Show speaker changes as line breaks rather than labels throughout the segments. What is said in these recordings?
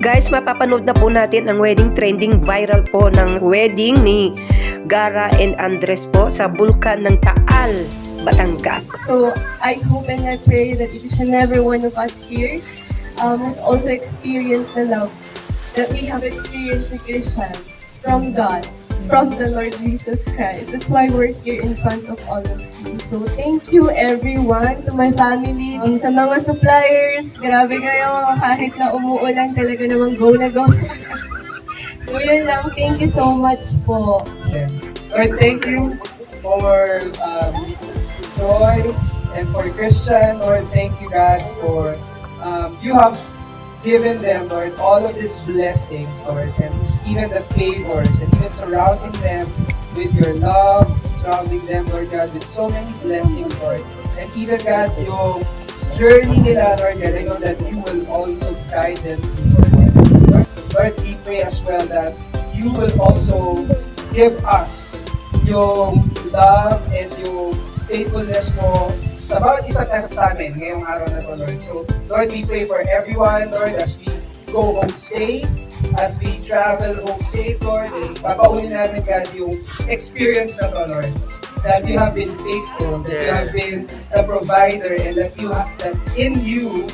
Guys, mapapanood na po natin ang wedding trending viral po ng wedding ni Gara and Andres po sa bulkan ng Taal, Batangas.
So I hope and I pray that each and every one of us here um, also experience the love that we have experienced in Christian from God, from the Lord Jesus Christ. That's why we're here in front of all of you. So thank you everyone, to my family, um, sa mga suppliers, grabe kayo, kahit na umuulan talaga namang go na go. so yun lang, thank you so much po.
Lord, thank you for um, joy and for Christian. Lord, thank you, God, for um, you have given them, Lord, all of these blessings, Lord, and even the favors, and even surrounding them with your love, surrounding them, Lord God, with so many blessings, Lord. And even, God, yung journey nila, Lord God, I know that you will also guide them. Lord, we pray as well that you will also give us yung love and yung faithfulness mo sa bawat isang nasa sa amin ngayong araw na to, Lord. So, Lord, we pray for everyone, Lord, as we go home safe, as we travel home safe, Lord, and papaunin namin, God, yung experience na to, Lord. That you have been faithful, that you have been the provider, and that you have, that in you,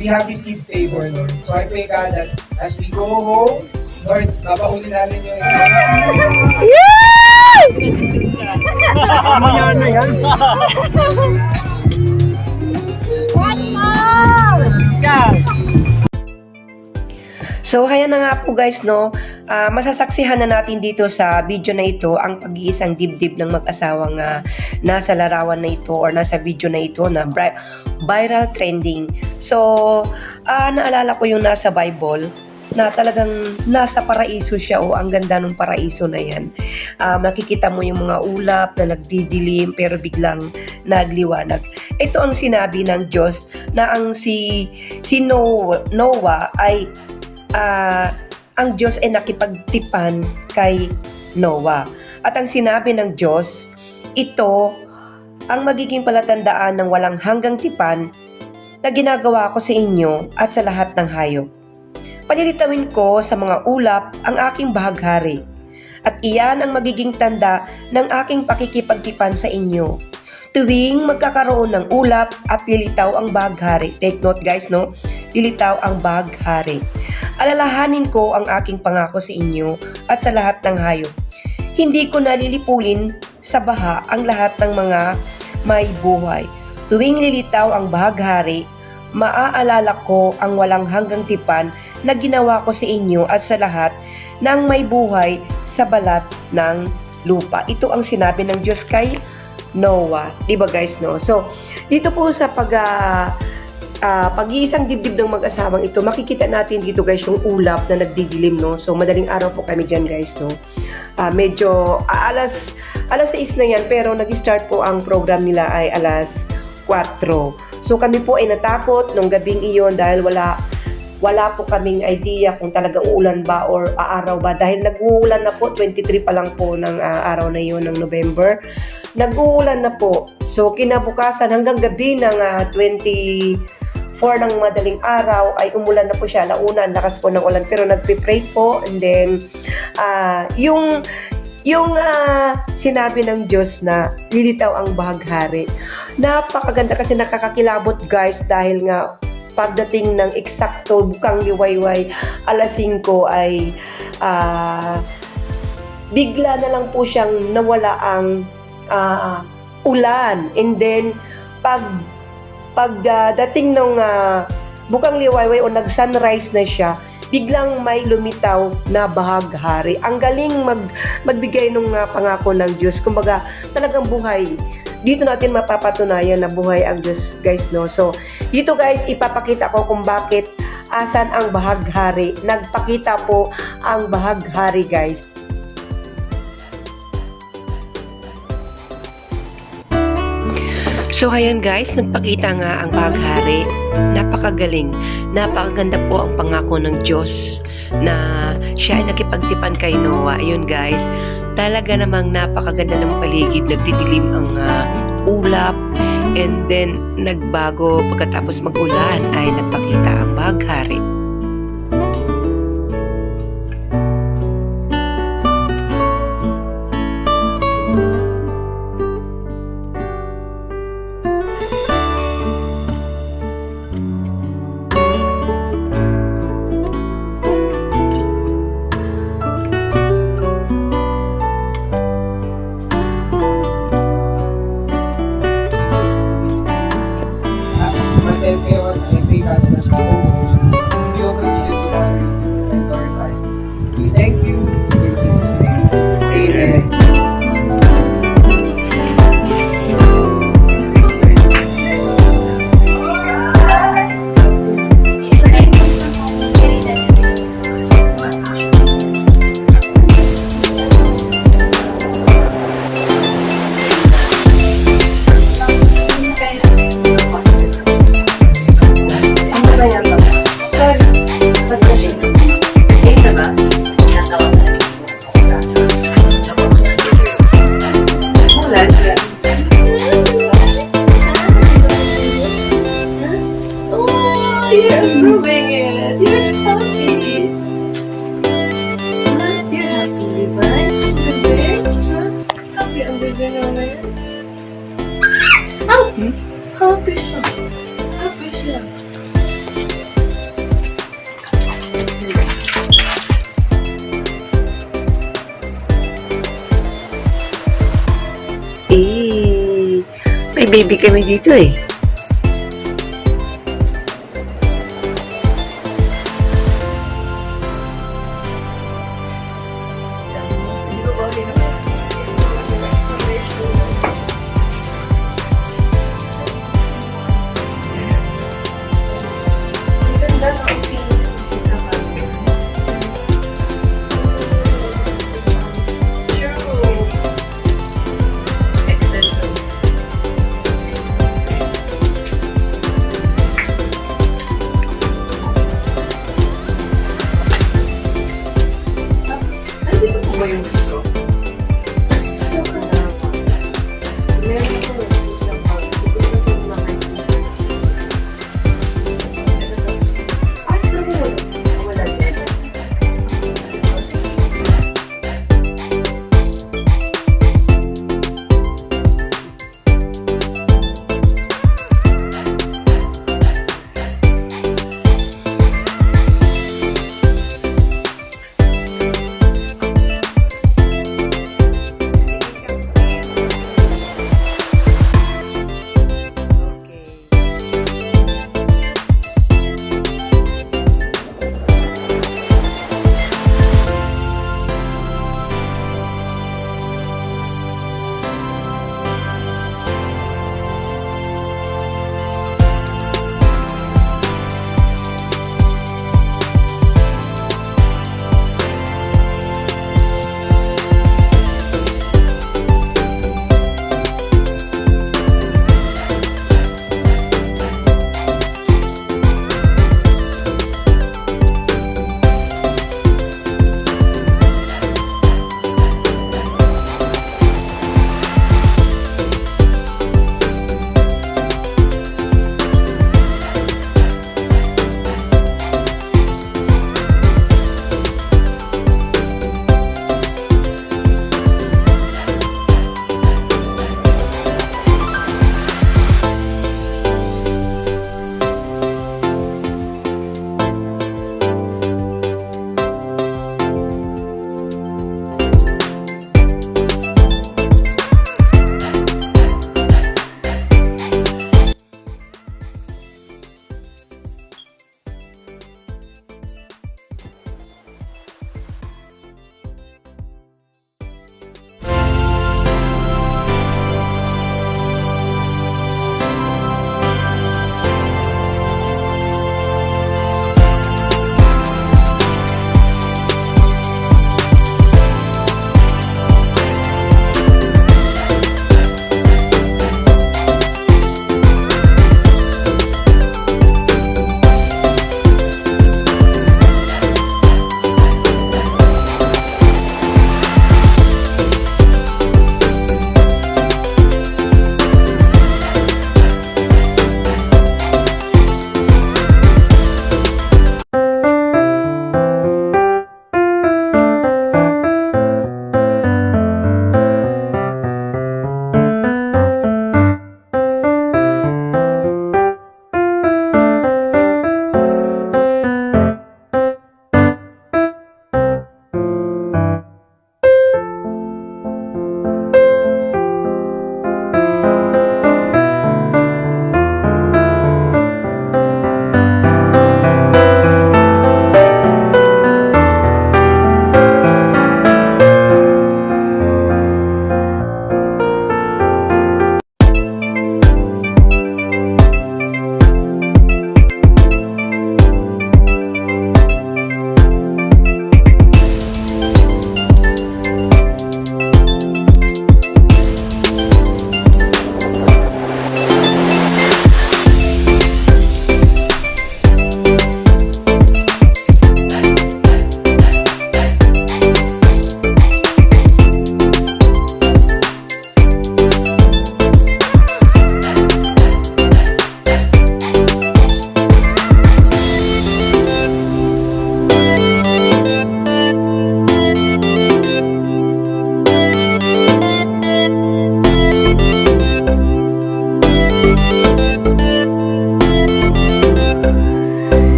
we have received favor, Lord. So I pray, God, that as we go home, Lord, papaunin namin yung
So, kaya na nga po guys, no, ah, masasaksihan na natin dito sa video na ito ang pag-iisang dibdib ng mag-asawang ah, nasa larawan na ito or nasa video na ito na viral trending. So, ah, naalala ko yung nasa Bible na talagang nasa paraiso siya o ang ganda ng paraiso na yan. Ah, makikita mo yung mga ulap na nagdidilim pero biglang nagliwanag. Ito ang sinabi ng Diyos na ang si si Noah, Noah ay ah, ang Diyos ay nakipagtipan kay Noah. At ang sinabi ng Diyos, ito ang magiging palatandaan ng walang hanggang tipan na ginagawa ko sa inyo at sa lahat ng hayop. Palilitawin ko sa mga ulap ang aking bahaghari at iyan ang magiging tanda ng aking pakikipagtipan sa inyo. Tuwing magkakaroon ng ulap at lilitaw ang bahaghari. Take note guys, no? Lilitaw ang bahaghari. Alalahanin ko ang aking pangako sa inyo at sa lahat ng hayop. Hindi ko nalilipulin sa baha ang lahat ng mga may buhay. Tuwing lilitaw ang bahaghari, maaalala ko ang walang hanggang tipan na ginawa ko sa inyo at sa lahat ng may buhay sa balat ng lupa. Ito ang sinabi ng Diyos kay Noah. Diba guys, no? So, dito po sa pag ah, uh, pag-iisang dibdib ng mag-asawang ito, makikita natin dito guys yung ulap na nagdidilim, no? So, madaling araw po kami dyan guys, no? Uh, medyo uh, alas, alas 6 na yan, pero nag-start po ang program nila ay alas 4. So, kami po ay natakot nung gabing iyon dahil wala wala po kaming idea kung talagang ulan ba or aaraw ba dahil nag-uulan na po 23 pa lang po ng uh, araw na yon ng November nag-uulan na po so kinabukasan hanggang gabi ng uh, 20 4 ng madaling araw ay umulan na po siya. Nauna, lakas po ng ulan. Pero nagpipray po. And then, uh, yung yung uh, sinabi ng Diyos na lilitaw ang bahaghari. Napakaganda kasi nakakakilabot guys dahil nga pagdating ng eksakto bukang liwayway alas 5 ay uh, bigla na lang po siyang nawala ang uh, ulan. And then, pag pagdating ng bukang liwayway o nag-sunrise na siya biglang may lumitaw na bahaghari. Ang galing mag, magbigay ng ah, pangako ng Diyos. Kumbaga, talagang buhay. Dito natin mapapatunayan na buhay ang Diyos, guys, no? So, dito guys, ipapakita ko kung bakit asan ang bahaghari. Nagpakita po ang bahaghari, guys. So ayan guys, nagpakita nga ang bahaghari. Napakagaling. Napakaganda po ang pangako ng Diyos na siya ay nakipagtipan kay Noah. Ayun guys, talaga namang napakaganda ng paligid. Nagdidilim ang ah, ulap and then nagbago pagkatapos magulan ay nagpakita ang bahaghari.
Bebe namin. Oh! Happy siya. Happy siya.
Eh, may baby kami dito eh.